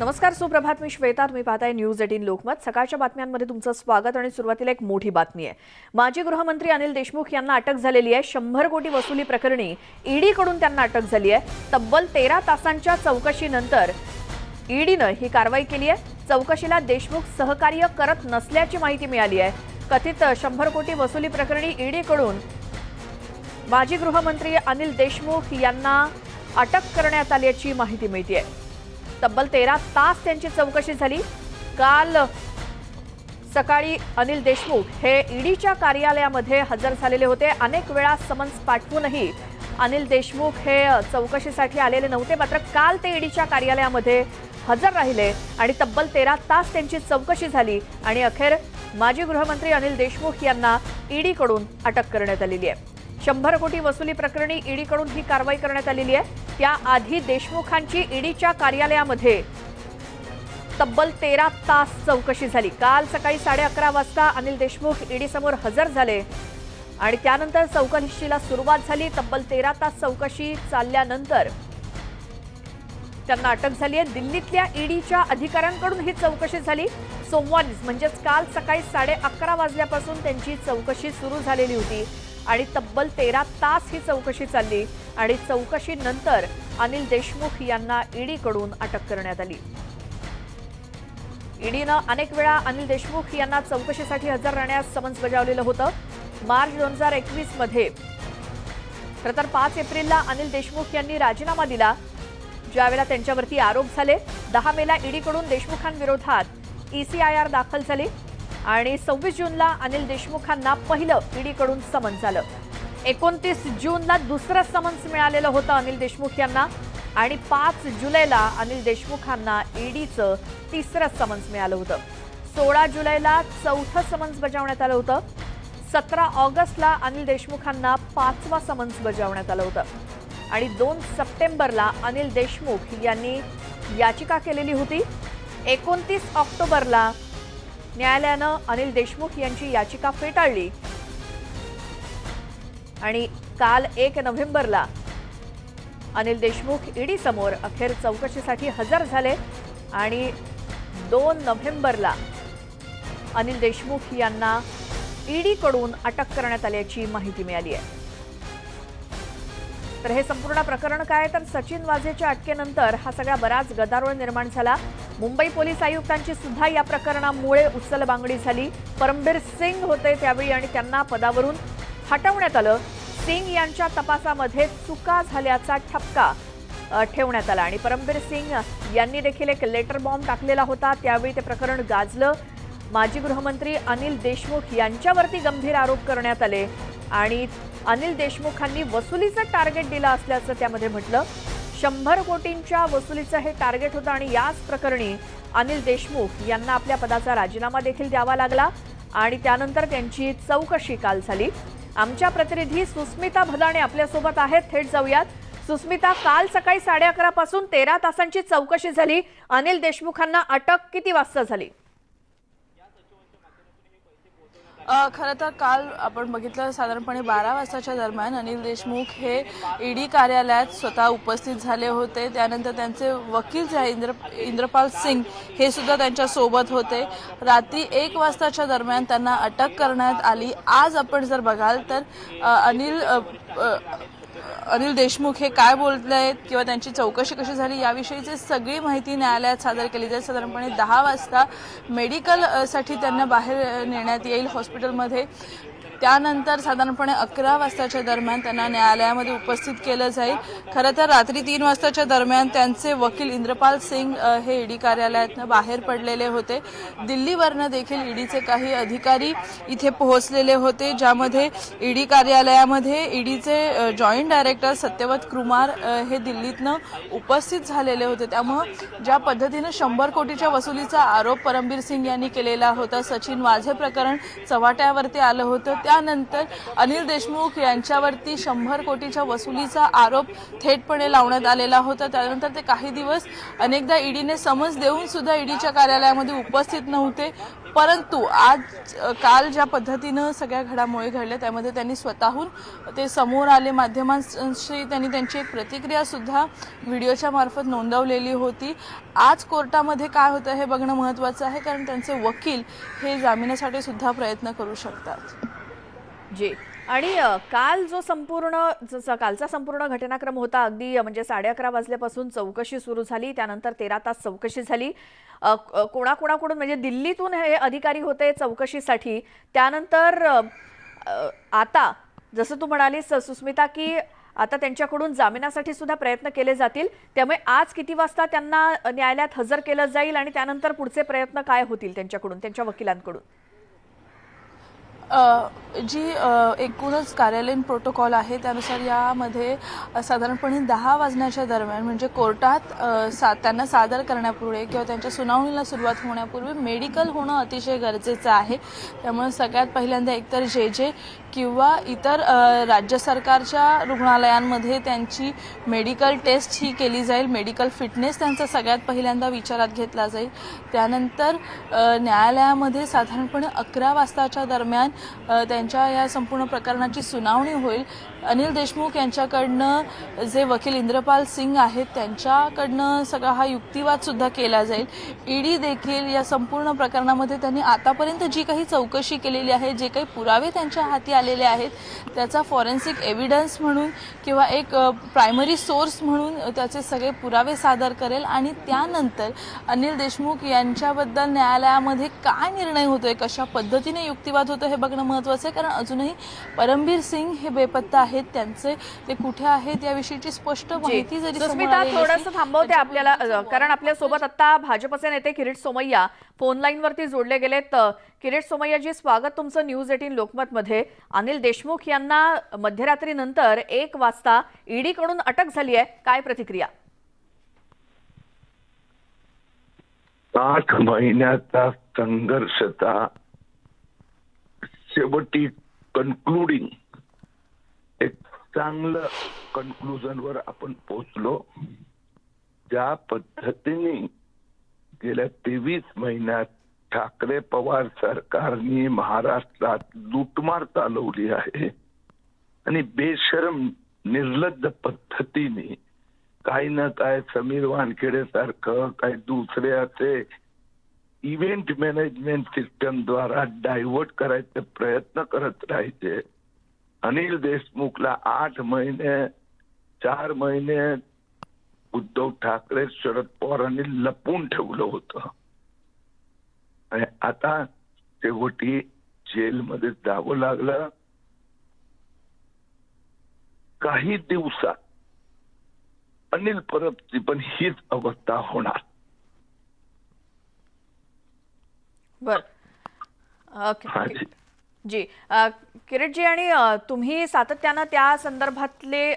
नमस्कार सुप्रभात. मी श्वेता. तुम्ही पाहताय न्यूज एटीन लोकमत. सकाळच्या बातम्यांमध्ये तुमचं स्वागत आणि सुरुवातीला एक मोठी बातमी आहे. माजी गृहमंत्री अनिल देशमुख यांना अटक झालेली आहे. शंभर कोटी वसुली प्रकरणी ईडीकडून त्यांना अटक झाली आहे. तब्बल तेरा तासांच्या चौकशीनंतर ईडीनं ही कारवाई केली आहे. चौकशीला देशमुख सहकार्य करत नसल्याची माहिती मिळाली आहे. कथित शंभर कोटी वसुली प्रकरणी ईडीकडून माजी गृहमंत्री अनिल देशमुख यांना अटक करण्यात आल्याची माहिती मिळते आहे तब्बल तेरा तास त्यांची चौकशी झाली. काल सकाळी अनिल देशमुख हे ईडीच्या कार्यालयामध्ये हजर झालेले होते. अनेक वेळा समन्स पाठवूनही अनिल देशमुख हे चौकशीसाठी आलेले नव्हते. मात्र काल ते ईडीच्या कार्यालयामध्ये हजर राहिले आणि तब्बल तेरा तास त्यांची चौकशी झाली आणि अखेर माजी गृहमंत्री अनिल देशमुख यांना ईडीकडून अटक करण्यात आलेली आहे. शंभर कोटी वसुली प्रकरणी ईडीकडून ही कारवाई करण्यात आलेली आहे. त्याआधी देशमुखांची ईडीच्या कार्यालयामध्ये तब्बल तेरा तास चौकशी झाली. काल सकाळी साडे अकरा वाजता अनिल देशमुख ईडी समोर हजर झाले आणि त्यानंतर चौकशीला सुरुवात झाली. तब्बल तेरा तास चौकशी चालल्यानंतर त्यांना अटक झाली आहे. दिल्लीतल्या ईडीच्या अधिकाऱ्यांकडून ही चौकशी झाली. सोमवारीच म्हणजेच काल सकाळी साडे अकरा वाजल्यापासून त्यांची चौकशी सुरू झालेली होती. आणि तब्बल तेरा तास ही चौकशी चालली आणि चौकशीनंतर अनिल देशमुख यांना ईडीकडून अटक करण्यात आली. ईडीनं अनेक वेळा अनिल देशमुख यांना चौकशीसाठी हजर राहण्यास समन्स बजावलेलं होतं. मार्च दोन हजार एकवीसमध्ये. खरं तर पाच एप्रिलला अनिल देशमुख यांनी राजीनामा दिला. ज्यावेळेला त्यांच्यावरती आरोप झाले दहा मेला ईडीकडून देशमुखांविरोधात ईसीआयआर दाखल झाली. आणि सव्वीस जूनला अनिल देशमुखांना पहिलं ईडीकडून समन्स आलं. एकोणतीस जूनला दुसरं समन्स मिळालेलं होतं अनिल देशमुख यांना. आणि पाच जुलैला अनिल देशमुखांना ईडीचं तिसरं समन्स मिळालं होतं. सोळा जुलैला चौथं समन्स बजावण्यात आलं होतं. सतरा ऑगस्टला अनिल देशमुखांना पाचवा समन्स बजावण्यात आलं होतं. आणि दोन सप्टेंबरला अनिल देशमुख यांनी याचिका केलेली होती. एकोणतीस ऑक्टोबरला न्यायालयानं अनिल देशमुख यांची याचिका फेटाळली. आणि काल एक नोव्हेंबरला अनिल देशमुख ईडी समोर अखेर चौकशीसाठी हजर झाले आणि दोन नोव्हेंबरला अनिल देशमुख यांना ईडीकडून अटक करण्यात आल्याची माहिती मिळाली आहे. तर हे संपूर्ण प्रकरण काय? तर सचिन वाझेच्या अटकेनंतर हा सगळा बराच गदारोळ निर्माण झाला. मुंबई पोलीस आयुक्तांची सुद्धा या प्रकरणामुळे उचलबांगडी झाली. परमबीर सिंग होते त्यावेळी आणि त्यांना पदावरून हटवण्यात आलं. सिंग यांच्या तपासामध्ये चुका झाल्याचा ठपका ठेवण्यात आला आणि परमबीर सिंग यांनी देखील एक लेटर बॉम्ब टाकलेला होता. त्यावेळी ते प्रकरण गाजलं. माजी गृहमंत्री अनिल देशमुख यांच्यावरती गंभीर आरोप करण्यात आले आणि अनिल देशमुखांनी वसुलीचं टार्गेट दिलं असल्याचं त्यामध्ये म्हटलं. शंभर कोटींच्या वसुलीचं हे टार्गेट होतं आणि याच प्रकरणी अनिल देशमुख यांना आपल्या पदाचा राजीनामा देखील द्यावा लागला आणि त्यानंतर त्यांची चौकशी काल झाली. आमच्या प्रतिनिधी सुस्मिता भदाणे आपल्यासोबत आहेत. थेट जाऊयात. सुस्मिता काल सकाळी साडे अकरा पासून तेरा तासांची चौकशी झाली. अनिल देशमुखांना अटक किती वाजता झाली? खरं तर काल आपण बघितलं साधारणपणे बारा वाजताच्या दरम्यान अनिल देशमुख हे ईडी कार्यालयात स्वतः उपस्थित झाले होते. त्यानंतर त्यांचे वकील जे आहे इंद्र इंद्रपाल सिंग हे सुद्धा त्यांच्यासोबत होते. रात्री एक वाजताच्या दरम्यान त्यांना अटक करण्यात आली. आज आपण जर बघाल तर अनिल अनिल देशमुख हे काय बोलले आहेत किंवा त्यांची चौकशी कशी झाली याविषयीची सगळी माहिती न्यायालयात सादर केली जाईल. साधारणपणे दहा वाजता मेडिकलसाठी त्यांना बाहेर नेण्यात येईल हॉस्पिटलमध्ये त्यानंतर साधारणपणे अकरा वाजताच्या दरम्यान त्यांना न्यायालयामध्ये उपस्थित केलं जाईल. खरं तर रात्री तीन वाजताच्या दरम्यान त्यांचे वकील इंद्रपाल सिंग हे ईडी कार्यालयातनं बाहेर पडलेले होते. दिल्लीवरनं देखील ईडीचे काही अधिकारी इथे पोहोचलेले होते ज्यामध्ये ईडी कार्यालयामध्ये ईडीचे जॉईंट डायरेक्टर सत्यवत कुमार हे दिल्लीतनं उपस्थित झालेले होते. त्यामुळं ज्या पद्धतीनं शंभर कोटीच्या वसुलीचा आरोप परमबीर सिंग यांनी केलेला होता सचिन वाझे प्रकरण चव्हाट्यावरती आलं होतं. त्यानंतर अनिल देशमुख यांच्यावरती शंभर कोटीच्या वसुलीचा आरोप थेटपणे लावण्यात आलेला होता. त्यानंतर ते काही दिवस अनेकदा ईडीने समज देऊन सुद्धा ईडीच्या कार्यालयामध्ये उपस्थित नव्हते. परंतु आज काल ज्या पद्धतीनं सगळ्या घडामोडी घडल्या त्यामध्ये त्यांनी स्वतःहून ते समोर आले माध्यमांशी. त्यांनी त्यांची एक प्रतिक्रिया सुद्धा व्हिडिओच्या मार्फत नोंदवलेली होती. आज कोर्टामध्ये काय होतं हे बघणं महत्त्वाचं आहे कारण त्यांचे वकील हे जामिनासाठी सुद्धा प्रयत्न करू शकतात. जी. आणि काल जो संपूर्ण जसा कालचा संपूर्ण घटनाक्रम होता अगदी म्हणजे साडे अकरा वाजल्यापासून चौकशी सुरू झाली त्यानंतर तेरा तास चौकशी झाली. कोणाकोणाकडून म्हणजे दिल्लीतून हे अधिकारी होते चौकशीसाठी. त्यानंतर आता जसं तू म्हणालीस सुस्मिता की आता त्यांच्याकडून जामिनासाठी सुद्धा प्रयत्न केले जातील. त्यामुळे आज किती वाजता त्यांना न्यायालयात हजर केलं जाईल आणि त्यानंतर पुढचे प्रयत्न काय होतील त्यांच्याकडून त्यांच्या वकिलांकडून? जी एकूणच कार्यालयीन प्रोटोकॉल आहे त्यानुसार यामध्ये साधारणपणे दहा वाजण्याच्या दरम्यान म्हणजे कोर्टात सा त्यांना सादर करण्यापूर्वी किंवा त्यांच्या सुनावणीला सुरुवात होण्यापूर्वी मेडिकल होणं अतिशय गरजेचं आहे. त्यामुळे सगळ्यात पहिल्यांदा एकतर जे जे किंवा इतर राज्य सरकारच्या रुग्णालयांमध्ये त्यांची मेडिकल टेस्ट ही केली जाईल मेडिकल फिटनेस त्यांचा सगळ्यात पहिल्यांदा विचारात घेतला जाईल. त्यानंतर न्यायालयामध्ये साधारणपणे अकरा वाजताच्या दरम्यान त्यांच्या या संपूर्ण प्रकरणाची सुनावणी होईल. अनिल देशमुख यांच्याकडनं जे वकील इंद्रपाल सिंग आहेत त्यांच्याकडनं सगळा हा युक्तिवादसुद्धा केला जाईल. ईडी देखील या संपूर्ण प्रकरणामध्ये त्यांनी आतापर्यंत जी काही चौकशी केलेली आहे जे काही पुरावे त्यांच्या हाती आलेले आहेत त्याचा फॉरेन्सिक एव्हिडन्स म्हणून किंवा एक प्रायमरी सोर्स म्हणून त्याचे सगळे पुरावे सादर करेल. आणि त्यानंतर अनिल देशमुख यांच्याबद्दल न्यायालयामध्ये काय निर्णय होतोय कशा पद्धतीने युक्तिवाद होतो हे बघणं महत्वाचं आहे कारण अजूनही परमबीर सिंग हे बेपत्ता आहेत त्यांचे ते कुठे आहेत याविषयीची स्पष्ट माहिती. जरी सुस्मिता थोडस थांबवते आपल्याला कारण आपल्यासोबत आता भाजपचे नेते किरीट सोमय्या फोन लाईन वरती जोडले गेलेत. किरीट सोमय्याजी स्वागत तुमचं न्यूज एटीन लोकमत मध्ये अनिल देशमुख यांना मध्यरात्रीनंतर एक वाजता ईडी कडून अटक झाली आहे. काय प्रतिक्रिया? आठ महिन्याचा संघर्षता शेवटी कन्क्लुडिंग एक चांगलं कन्क्लुजनवर आपण पोहोचलो. ज्या पद्धतीने गेल्या तेवीस महिन्यात ठाकरे पवार सरकारने महाराष्ट्रात लुटमार चालवली आहे आणि बेशरम निर्लज्ज पद्धतीने काही ना काय समीर वानखेडे सारखं काही दुसरे असे इव्हेंट मॅनेजमेंट सिस्टम द्वारा डायव्हर्ट करायचे प्रयत्न करत राहायचे. अनिल देशमुखला आठ महिने चार महिने उद्धव ठाकरे शरद पवारांनी लपून ठेवलं होतं. आणि आता शेवटी जेलमध्ये जावं लागलं. काही दिवसात अनिल परबची पण हीच अवस्था होणार. बर. हा जी. किरीटजी आणि तुम्ही सातत्यानं त्या संदर्भातले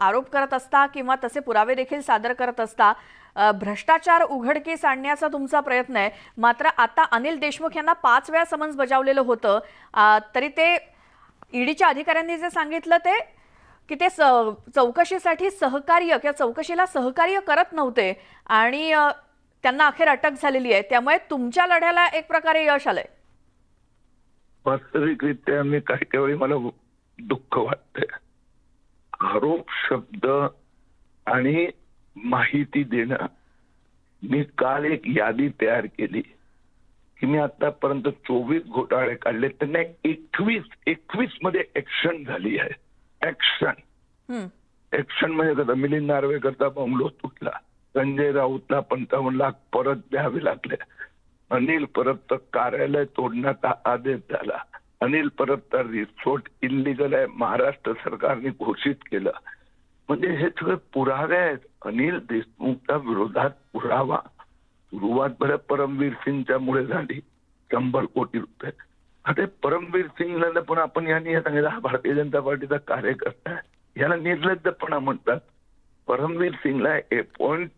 आरोप करत असता किंवा तसे पुरावे देखील सादर करत असता भ्रष्टाचार उघडकीस आणण्याचा तुमचा प्रयत्न आहे. मात्र आता अनिल देशमुख यांना पाच वेळा समन्स बजावलेलं होतं. तरी ते ईडीच्या अधिकाऱ्यांनी जे सांगितलं ते की ते स- चौकशीसाठी सहकार्य किंवा चौकशीला सहकार्य करत नव्हते. आणि त्यांना अखेर अटक झालेली आहे. त्यामुळे तुमच्या लढ्याला एक प्रकारे यश आलंय. वास्तविकरित्या मी काही काही वेळी मला दुःख वाटते आरोप शब्द आणि माहिती देणं मी काल एक यादी तयार केली. की मी आतापर्यंत चोवीस घोटाळे काढले त्यांना एकवीस एकवीसमध्ये ऍक्शन झाली आहे. ऍक्शन. ऍक्शन म्हणजे कसं मिलिंद नार्वेकरचा बंगलो तुटला. संजय राऊतला पंचावन्न लाख परत द्यावे लागले. अनिल परबचं कार्यालय तोडण्याचा आदेश झाला. अनिल परबचा रिसोर्ट इलिगल आहे महाराष्ट्र सरकारने घोषित केलं. म्हणजे हे सगळे पुरावे आहेत. अनिल देशमुखच्या विरोधात पुरावा. सुरुवात बरं परमवीर सिंगच्या मुळे झाली शंभर कोटी रुपये. आता परमवीर सिंगला पण आपण यांनी सांगितलं हा भारतीय जनता पार्टीचा कार्यकर्ता आहे. याला निर्लज्जपणा म्हणतात. परमवीर सिंगला एपॉइंट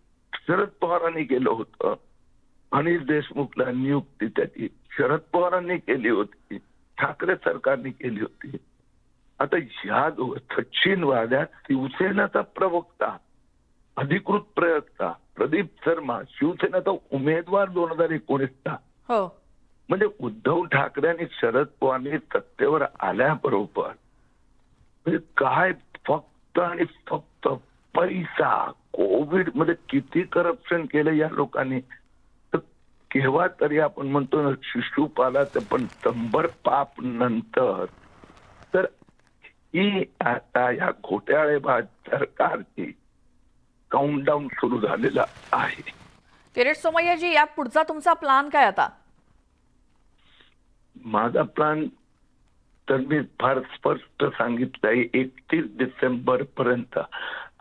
शरद पवारांनी केलं होतं. अनिल देशमुखला नियुक्ती त्याची. शरद पवारांनी केली होती. ठाकरे सरकारने केली होती. आता ह्या सचिन वाड्यात शिवसेनेचा प्रवक्ता अधिकृत प्रवक्ता प्रदीप शर्मा शिवसेनेचा उमेदवार दोन हजार एकोणीसचा. हो. म्हणजे उद्धव ठाकरे आणि शरद पवारनी सत्तेवर आल्याबरोबर काय फक्त आणि फक्त पैसा कोविडमध्ये किती करप्शन केलं या लोकांनी? तर केव्हा तरी आपण म्हणतो ना शिशुपालाचं पण शंभर पाप नंतर. तर ही आता या घोटाळेबाज सरकारची काउंटडाऊन सुरू झालेला आहे. किरीट सोमय्याजी या पुढचा तुमचा प्लान काय आता? माझा प्लॅन तर मी फार स्पष्ट सांगितलंय एकतीस डिसेंबर पर्यंत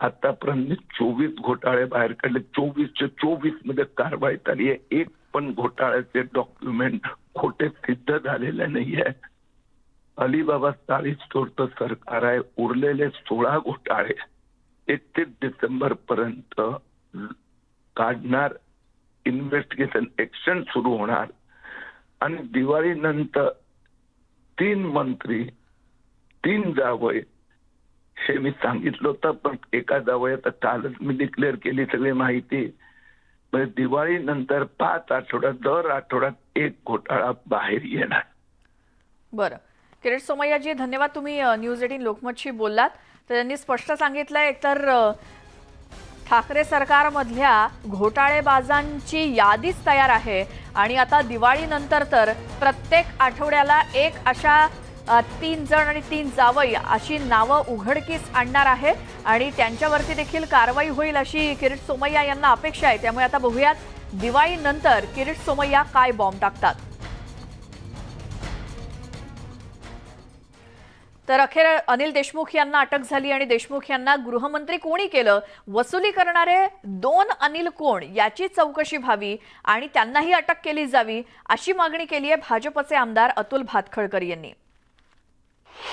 आतापर्यंत चोवीस घोटाळे बाहेर काढले. चोवीसच्या चोवीसमध्ये कारवाई झाली आहे. एक पण घोटाळ्याचे डॉक्युमेंट खोटे सिद्ध झालेले नाहीये. अलिबाबा चाळीस चोरत सरकार आहे. उरलेले सोळा घोटाळे एकतीस डिसेंबर पर्यंत काढणार. इन्व्हेस्टिगेशन एक्शन सुरू होणार. आणि दिवाळीनंतर तीन मंत्री तीन जावय मी सांगितलं होतं पण एका जावयात कालच मी डिक्लेअर केली सगळी माहिती. दिवाळी दिवाळीनंतर पाच आठवड्यात दर आठवड्यात एक घोटाळा बाहेर येणार. बरं. किरीट सोमय्याजी धन्यवाद तुम्ही न्यूज एटीन लोकमतशी बोललात. तर त्यांनी स्पष्ट सांगितलंय एकतर ठाकरे सरकारमधल्या घोटाळेबाजांची यादीच तयार आहे. आणि आता दिवाळीनंतर तर प्रत्येक आठवड्याला एक अशा तीन जण आणि तीन जावई अशी नावं उघडकीस आणणार आहे आणि त्यांच्यावरती देखील कारवाई होईल अशी किरीट सोमय्या यांना अपेक्षा आहे. त्यामुळे आता बघूयात दिवाळीनंतर किरीट सोमय्या काय बॉम्ब टाकतात. तर अखेर अनिल देशमुख यांना अटक झाली आणि देशमुख यांना गृहमंत्री कोणी केलं? वसुली करणारे दोन अनिल कोण याची चौकशी व्हावी आणि त्यांनाही अटक केली जावी अशी मागणी केली आहे भाजपचे आमदार अतुल भातखळकर यांनी.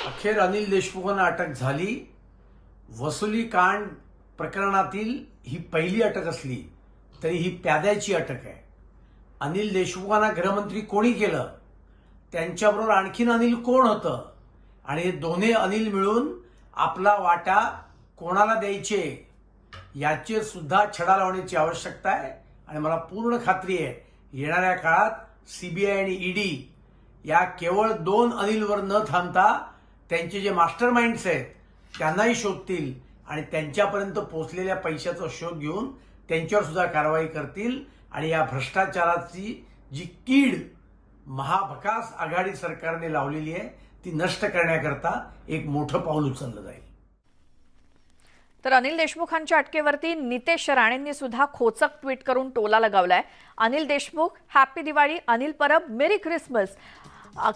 अखेर अनिल देशमुखांना अटक झाली. वसुली कांड प्रकरणातील ही पहिली अटक असली तरी ही प्याद्याची अटक आहे. अनिल देशमुखांना गृहमंत्री कोणी केलं? त्यांच्याबरोबर आणखीन अनिल कोण होतं? आणि हे दोन्ही अनिल मिळून आपला वाटा कोणाला द्यायचे? याचे सुद्धा छडा लावण्याची आवश्यकता आहे. आणि मला पूर्ण खात्री आहे येणाऱ्या काळात सीबीआय आणि ईडी या केवळ दोन अनिलवर न थांबता त्यांचे जे मास्टर माइंड्स आहेत त्यांनाही शोधतील आणि त्यांच्यापर्यंत पोहोचलेल्या पैशाचा शोध घेऊन त्यांच्यावर सुद्धा कारवाई करतील. आणि या भ्रष्टाचाराची जी कीड महाभकास आघाडी सरकारने लावलेली आहे ती नष्ट करण्याकरता एक मोठं पाऊल उचललं जाईल. तर अनिल देशमुखांच्या अटकेवरती नितेश राणेंनी सुद्धा खोचक ट्विट करून टोला लगावलाय. Anil Deshmukh happy Diwali Anil Parab merry Christmas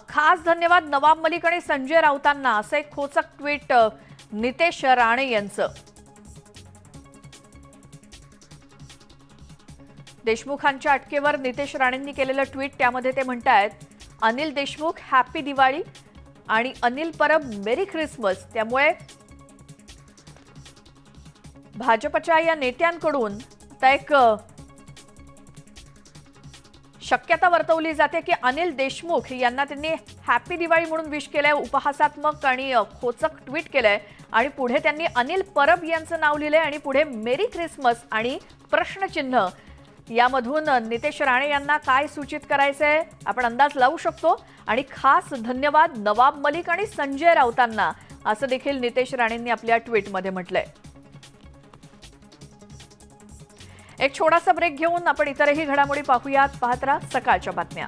खास धन्यवाद नवाब मलिक आणि संजय राऊतांना असं एक खोचक ट्विट नितेश राणे यांचं. देशमुखांच्या अटकेवर नितेश राणेंनी केलेलं ट्विट त्यामध्ये ते म्हणतायत अनिल देशमुख हॅपी दिवाळी आणि अनिल परब मेरी ख्रिसमस. त्यामुळे भाजपच्या या नेत्यांकडून आता एक शक्यता वर्तवली जाते की अनिल देशमुख यांना त्यांनी हॅपी दिवाळी म्हणून विश केलंय उपहासात्मक आणि खोचक ट्विट केलंय. आणि पुढे त्यांनी अनिल परब यांचं नाव लिहिलंय आणि पुढे मेरी ख्रिसमस आणि प्रश्नचिन्ह. यामधून नितेश राणे यांना काय सूचित करायचंय आपण अंदाज लावू शकतो. आणि खास धन्यवाद नवाब मलिक आणि संजय राऊतांना असं देखील नितेश राणेंनी आपल्या ट्विटमध्ये म्हटलंय. एक छोटासा ब्रेक घेऊन आपण इतरही घडामोडी पाहूयात. पाहत राहा सकाळच्या बातम्या.